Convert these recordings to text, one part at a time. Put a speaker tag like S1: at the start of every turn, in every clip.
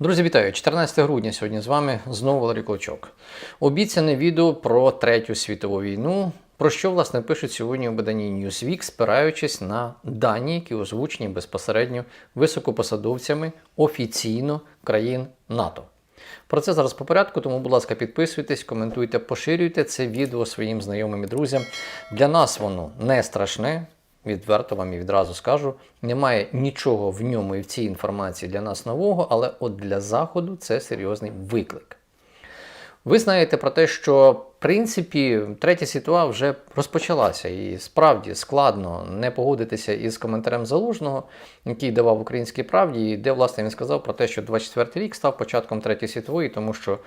S1: Друзі, вітаю! 14 грудня сьогодні з вами знову Валерій Клочок. Обіцяне відео про Третю світову війну, про що власне пишуть сьогодні у виданні Newsweek, спираючись на дані, які озвучені безпосередньо високопосадовцями офіційно країн НАТО. Про це зараз по порядку, тому, будь ласка, підписуйтесь, коментуйте, поширюйте це відео своїм знайомим і друзям. Для нас воно не страшне. Відверто вам і відразу скажу, немає нічого в ньому і в цій інформації для нас нового, але от для Заходу це серйозний виклик. Ви знаєте про те, що в принципі третя світова вже розпочалася, і справді складно не погодитися із коментарем залужного, який давав українській правді, і де власне він сказав про те, що 24 рік став початком третьої світової, тому що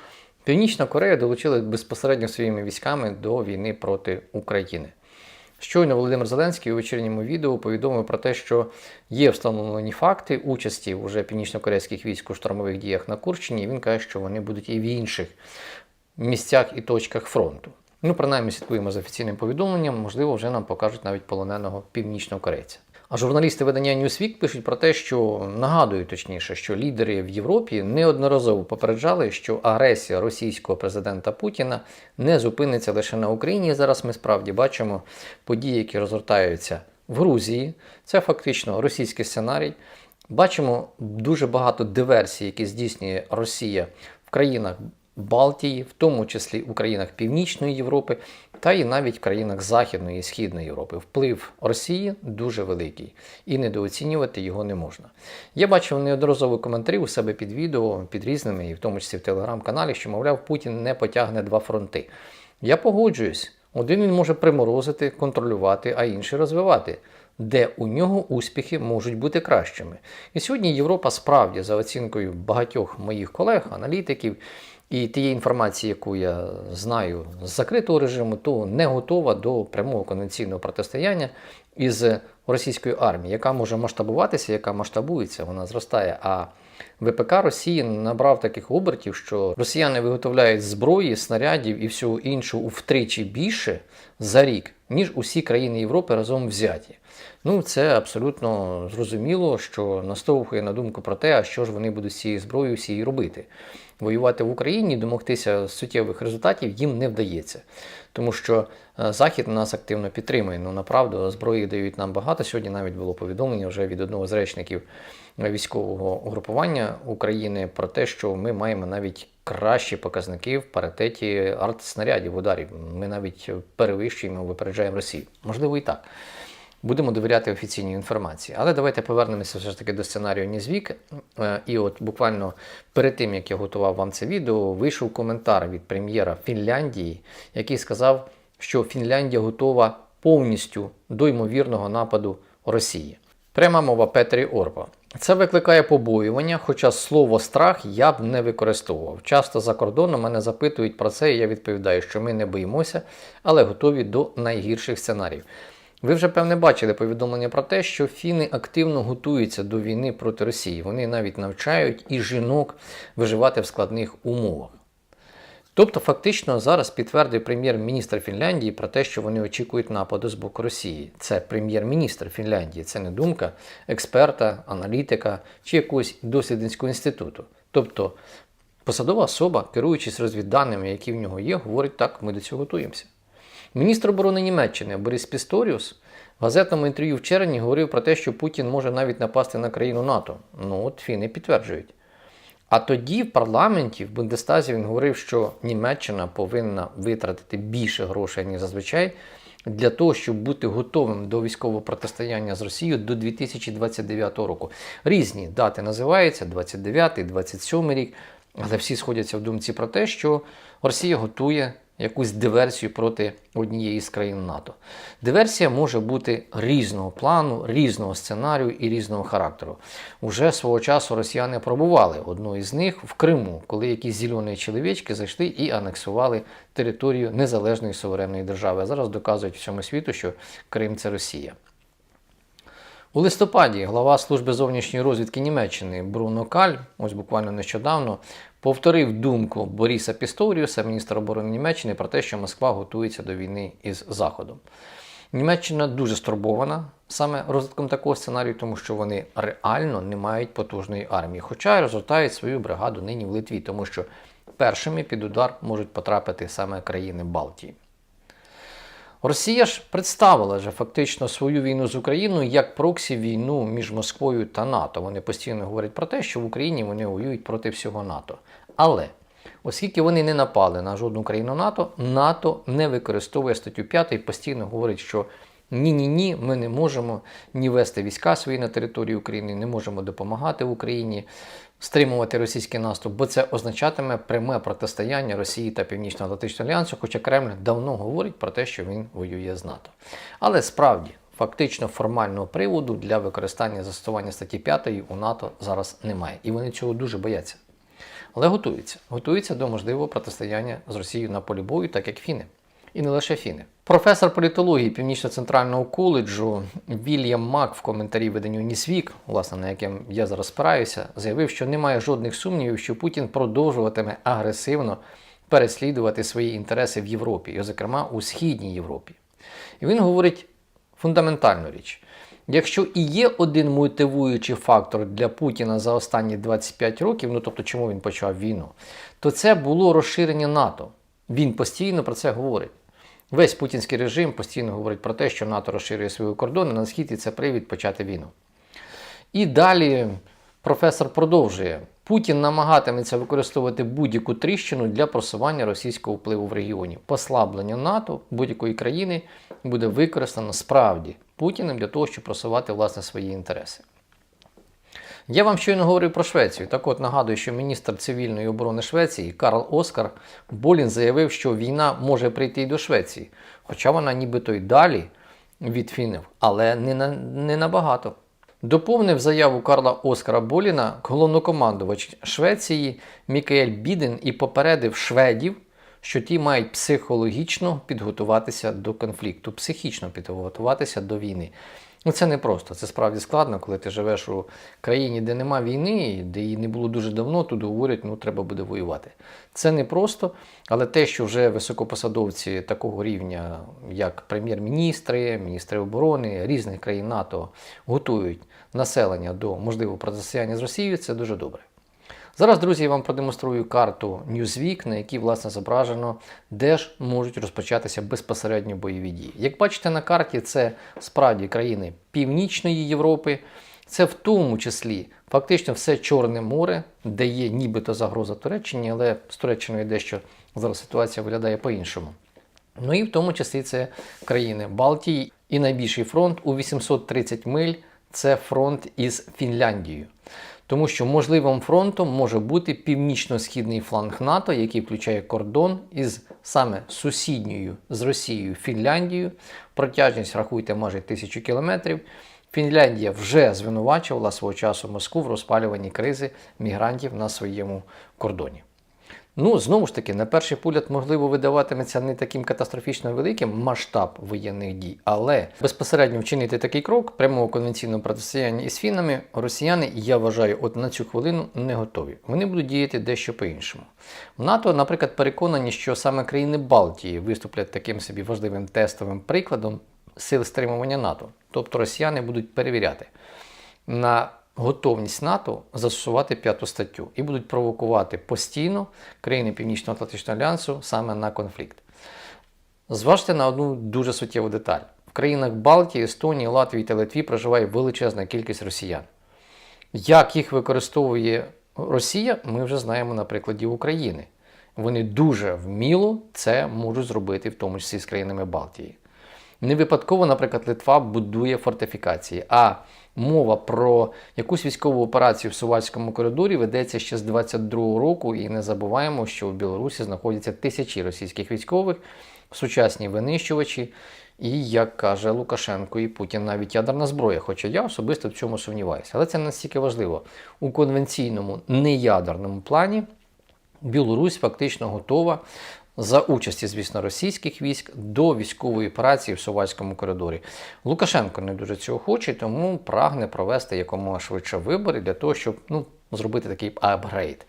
S1: Північна Корея долучила безпосередньо своїми військами до війни проти України. Щойно Володимир Зеленський у вечірньому відео повідомив про те, що є встановлені факти участі вже північно-корейських військ у штурмових діях на Курщині. І він каже, що вони будуть і в інших місцях і точках фронту. Ну, принаймні, слідкуємо за офіційним повідомленням, можливо, вже нам покажуть навіть полоненого північного корейця. А журналісти видання Newsweek пишуть про те, що нагадують точніше, що лідери в Європі неодноразово попереджали, що агресія російського президента Путіна не зупиниться лише на Україні. Зараз ми справді бачимо події, які розгортаються в Грузії. Це фактично російський сценарій. Бачимо дуже багато диверсій, які здійснює Росія в країнах Балтії, в тому числі у країнах Північної Європи, та і навіть в країнах Західної і Східної Європи. Вплив Росії дуже великий, і недооцінювати його не можна. Я бачив неодноразові коментарі у себе під відео, під різними, і в тому числі в телеграм-каналі, що, мовляв, Путін не потягне два фронти. Я погоджуюсь, один він може приморозити, контролювати, а інший розвивати. Де у нього успіхи можуть бути кращими. І сьогодні Європа справді, за оцінкою багатьох моїх колег, аналітиків, і тієї інформації, яку я знаю з закритого режиму, то не готова до прямого конвенційного протистояння із російською армією, яка може масштабуватися, яка масштабується, вона зростає. А ВПК Росії набрав таких обертів, що росіяни виготовляють зброї, снарядів і всього іншого втричі більше за рік, ніж усі країни Європи разом взяті. Ну, це абсолютно зрозуміло, що наштовхує на думку про те, а що ж вони будуть з цією зброєю всією робити. Воювати в Україні, домогтися суттєвих результатів їм не вдається. Тому що Захід нас активно підтримує. Ну, направду, зброї дають нам багато. Сьогодні навіть було повідомлення вже від одного з речників військового угрупування України про те, що ми маємо навіть кращі показники в паритеті артснарядів ударів. Ми навіть перевищуємо, випереджаємо Росію. Можливо, і так. Будемо довіряти офіційній інформації. Але давайте повернемося все ж таки до сценарію Нізвік. І от буквально перед тим, як я готував вам це відео, вийшов коментар від прем'єра Фінляндії, який сказав, що Фінляндія готова повністю до ймовірного нападу Росії. Пряма мова Петрі Орба. Це викликає побоювання, хоча слово страх я б не використовував. Часто за кордоном мене запитують про це, і я відповідаю, що ми не боїмося, але готові до найгірших сценаріїв. Ви вже певне бачили повідомлення про те, що фіни активно готуються до війни проти Росії. Вони навіть навчають і жінок виживати в складних умовах. Тобто, фактично, зараз підтвердив прем'єр-міністр Фінляндії про те, що вони очікують нападу з боку Росії. Це прем'єр-міністр Фінляндії, це не думка експерта, аналітика чи якогось дослідницького інституту. Тобто посадова особа, керуючись розвідданими, які в нього є, говорить так, ми до цього готуємося. Міністр оборони Німеччини Борис Пісторіус в газетному інтерв'ю в червні говорив про те, що Путін може навіть напасти на країну НАТО. Ну от фіни підтверджують. А тоді в парламенті, в Бундестазі, він говорив, що Німеччина повинна витратити більше грошей, ніж зазвичай, для того, щоб бути готовим до військового протистояння з Росією до 2029 року. Різні дати називаються 29, 27 рік, але всі сходяться в думці про те, що Росія готує якусь диверсію проти однієї з країн НАТО. Диверсія може бути різного плану, різного сценарію і різного характеру. Уже свого часу росіяни пробували одну із них в Криму, коли якісь зелені чоловічки зайшли і анексували територію незалежної суверенної держави. Зараз доказують всьому світу, що Крим це Росія. У листопаді глава служби зовнішньої розвідки Німеччини Бруно Каль, ось буквально нещодавно, повторив думку Боріса Пісторіуса, міністра оборони Німеччини, про те, що Москва готується до війни із Заходом. Німеччина дуже стурбована саме розвитком такого сценарію, тому що вони реально не мають потужної армії, хоча розгортають свою бригаду нині в Литві, тому що першими під удар можуть потрапити саме країни Балтії. Росія ж представила вже фактично свою війну з Україною як проксі війну між Москвою та НАТО. Вони постійно говорять про те, що в Україні вони воюють проти всього НАТО. Але оскільки вони не напали на жодну країну НАТО, НАТО не використовує статтю 5 і постійно говорить, що ні-ні ні, ми не можемо ні вести війська свої на території України, не можемо допомагати Україні стримувати російський наступ, бо це означатиме пряме протистояння Росії та Північно-Атлантичного альянсу, хоча Кремль давно говорить про те, що він воює з НАТО. Але справді, фактично формального приводу для використання застосування статті 5 у НАТО зараз немає. І вони цього дуже бояться. Але готуються. Готуються до можливого протистояння з Росією на полі бою, так як фіни. І не лише фіни. Професор політології Північно-центрального коледжу Вільям Мак в коментарі виданню Нісвік, власне, на яким я зараз спираюся, заявив, що немає жодних сумнівів, що Путін продовжуватиме агресивно переслідувати свої інтереси в Європі, і, зокрема, у Східній Європі. І він говорить фундаментальну річ. Якщо і є один мотивуючий фактор для Путіна за останні 25 років, ну тобто чому він почав війну, то це було розширення НАТО. Він постійно про це говорить. Весь путінський режим постійно говорить про те, що НАТО розширює свої кордони на схід і це привід почати війну. І далі професор продовжує: Путін намагатиметься використовувати будь-яку тріщину для просування російського впливу в регіоні. Послаблення НАТО будь-якої країни буде використано справді Путіним для того, щоб просувати власне свої інтереси. Я вам щойно говорив про Швецію. Так от нагадую, що міністр цивільної оборони Швеції Карл Оскар Болін заявив, що війна може прийти й до Швеції, хоча вона нібито й далі від фінів, але не, на, не набагато. Доповнив заяву Карла Оскара Боліна головнокомандувач Швеції Мікаель Біден і попередив шведів, що ті мають психологічно підготуватися до конфлікту, психічно підготуватися до війни. Ну це не просто, це справді складно, коли ти живеш у країні, де нема війни, де її не було дуже давно, тут говорять, ну треба буде воювати. Це не просто, але те, що вже високопосадовці такого рівня, як прем'єр-міністри, міністри оборони різних країн НАТО готують населення до можливого протистояння з Росією, це дуже добре. Зараз, друзі, я вам продемонструю карту Newsweek, на якій власне зображено, де ж можуть розпочатися безпосередньо бойові дії. Як бачите на карті, це справді країни Північної Європи, це в тому числі фактично все Чорне море, де є нібито загроза Туреччині, але з Туреччиною дещо зараз ситуація виглядає по-іншому. Ну і в тому числі це країни Балтії і найбільший фронт у 830 миль це фронт із Фінляндією. Тому що можливим фронтом може бути північно-східний фланг НАТО, який включає кордон із саме сусідньою з Росією Фінляндією. Протяжність рахуйте майже тисячу кілометрів. Фінляндія вже звинувачувала свого часу Москву в розпалюванні кризи мігрантів на своєму кордоні. Ну, знову ж таки, на перший погляд, можливо, видаватиметься не таким катастрофічно великим масштаб воєнних дій, але безпосередньо вчинити такий крок прямого конвенційного протистояння із фінами росіяни, я вважаю, от на цю хвилину не готові. Вони будуть діяти дещо по-іншому. НАТО, наприклад, переконані, що саме країни Балтії виступлять таким собі важливим тестовим прикладом сил стримування НАТО. Тобто росіяни будуть перевіряти на готовність НАТО застосувати п'яту статтю і будуть провокувати постійно країни Північно-Атлантичного альянсу саме на конфлікт. Зважте на одну дуже суттєву деталь: в країнах Балтії, Естонії, Латвії та Литві проживає величезна кількість росіян. Як їх використовує Росія, ми вже знаємо на прикладі України. Вони дуже вміло це можуть зробити, в тому числі з країнами Балтії. Не випадково, наприклад, Литва будує фортифікації, а мова про якусь військову операцію в Сувальському коридорі ведеться ще з 22-го року, і не забуваємо, що в Білорусі знаходяться тисячі російських військових, сучасні винищувачі, і, як каже Лукашенко і Путін, навіть ядерна зброя. Хоча я особисто в цьому сумніваюся. Але це настільки важливо. У конвенційному неядерному плані Білорусь фактично готова за участі, звісно, російських військ до військової операції в Сувальському коридорі. Лукашенко не дуже цього хоче, тому прагне провести якомога швидше вибори для того, щоб ну, зробити такий апгрейд.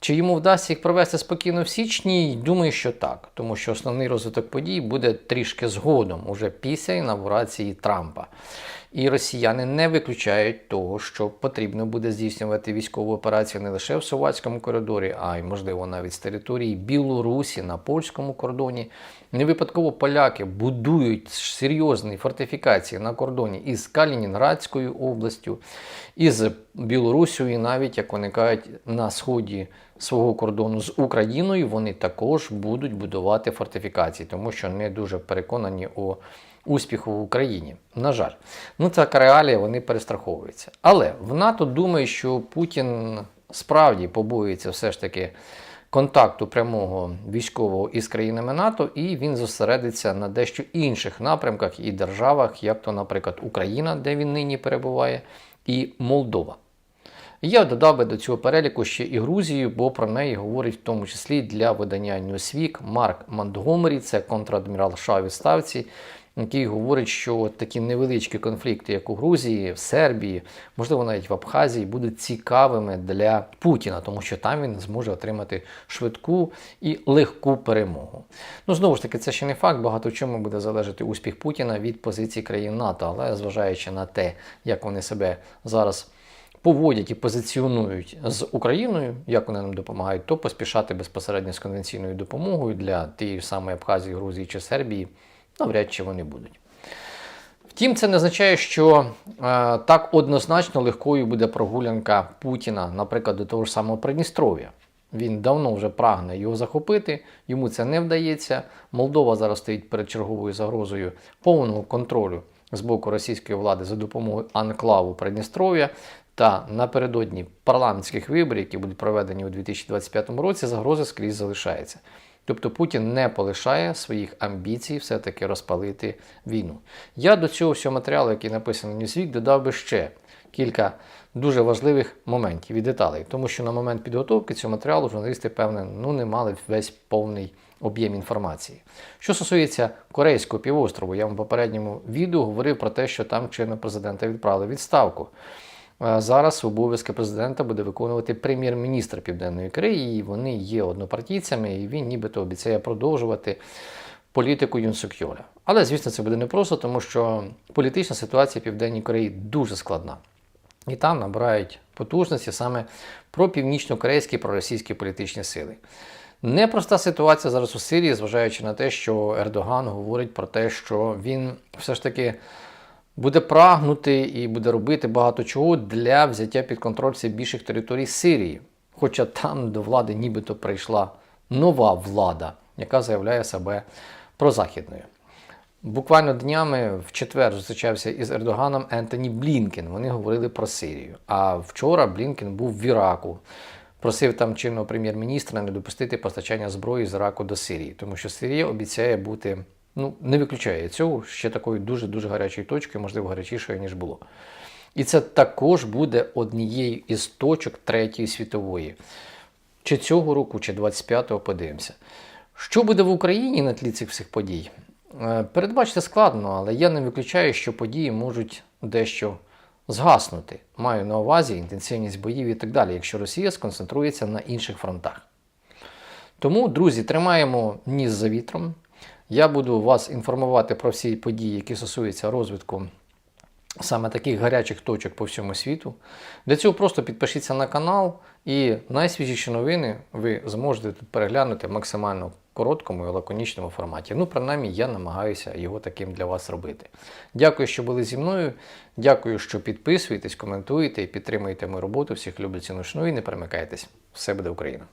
S1: Чи йому вдасться їх провести спокійно в січні? Думаю, що так, тому що основний розвиток подій буде трішки згодом, уже після інавгурації Трампа. І росіяни не виключають того, що потрібно буде здійснювати військову операцію не лише в Словацькому коридорі, а й, можливо, навіть з території Білорусі на польському кордоні. Не випадково поляки будують серйозні фортифікації на кордоні із Калінінградською областю, із Білорусією, і навіть як вони кажуть, на сході свого кордону з Україною вони також будуть будувати фортифікації, тому що не дуже переконані у успіху в Україні. На жаль, ну така реалія, вони перестраховуються. Але в НАТО думає, що Путін справді побоюється все ж таки контакту прямого військового із країнами НАТО, і він зосередиться на дещо інших напрямках і державах, як то, наприклад, Україна, де він нині перебуває, і Молдова. Я додав би до цього переліку ще і Грузію, бо про неї говорить в тому числі для видання Newsweek Марк Монтгомері, це контрадмірал США у відставці, який говорить, що такі невеличкі конфлікти, як у Грузії, в Сербії, можливо, навіть в Абхазії, будуть цікавими для Путіна, тому що там він зможе отримати швидку і легку перемогу. Ну, знову ж таки, це ще не факт. Багато в чому буде залежати успіх Путіна від позиції країн НАТО, але зважаючи на те, як вони себе зараз поводять і позиціонують з Україною, як вони нам допомагають, то поспішати безпосередньо з конвенційною допомогою для тієї самої Абхазії, Грузії чи Сербії навряд чи вони будуть. Втім, це не означає, що е, так однозначно легкою буде прогулянка Путіна, наприклад, до того ж самого Придністров'я. Він давно вже прагне його захопити, йому це не вдається. Молдова зараз стоїть перед черговою загрозою повного контролю з боку російської влади за допомогою анклаву Придністров'я. Та напередодні парламентських виборів, які будуть проведені у 2025 році, загроза скрізь залишається. Тобто Путін не полишає своїх амбіцій все-таки розпалити війну. Я до цього всього матеріалу, який написаний в Newsweek, додав би ще кілька дуже важливих моментів і деталей, тому що на момент підготовки цього матеріалу журналісти, певне, ну, не мали весь повний об'єм інформації. Що стосується Корейського півострову, я вам в попередньому відео говорив про те, що там чинного президента відправили відставку. Зараз обов'язки президента буде виконувати прем'єр-міністр Південної Кореї. Вони є однопартійцями, і він нібито обіцяє продовжувати політику Юнсукьоля. Але, звісно, це буде непросто, тому що політична ситуація в Південній Кореї дуже складна. І там набирають потужності саме про північно-корейські проросійські політичні сили. Непроста ситуація зараз у Сирії, зважаючи на те, що Ердоган говорить про те, що він все ж таки буде прагнути і буде робити багато чого для взяття під контроль все більших територій Сирії. Хоча там до влади нібито прийшла нова влада, яка заявляє себе прозахідною. Буквально днями в четвер зустрічався із Ердоганом Ентоні Блінкен. Вони говорили про Сирію. А вчора Блінкен був в Іраку. Просив там чинного прем'єр-міністра не допустити постачання зброї з Іраку до Сирії, тому що Сирія обіцяє бути ну, не виключає цього ще такою дуже-дуже гарячою точкою, можливо, гарячішою, ніж було. І це також буде однією із точок Третьої світової. Чи цього року, чи 25-го подивимося. Що буде в Україні на тлі цих всіх подій? Е, передбачити складно, але я не виключаю, що події можуть дещо згаснути. Маю на увазі інтенсивність боїв і так далі, якщо Росія сконцентрується на інших фронтах. Тому, друзі, тримаємо ніс за вітром. Я буду вас інформувати про всі події, які стосуються розвитку саме таких гарячих точок по всьому світу. Для цього просто підпишіться на канал і найсвіжіші новини ви зможете тут переглянути в максимально короткому і лаконічному форматі. Ну, принаймні, я намагаюся його таким для вас робити. Дякую, що були зі мною. Дякую, що підписуєтесь, коментуєте і підтримуєте мою роботу. Всіх люблю ціну і не перемикайтесь. Все буде Україна!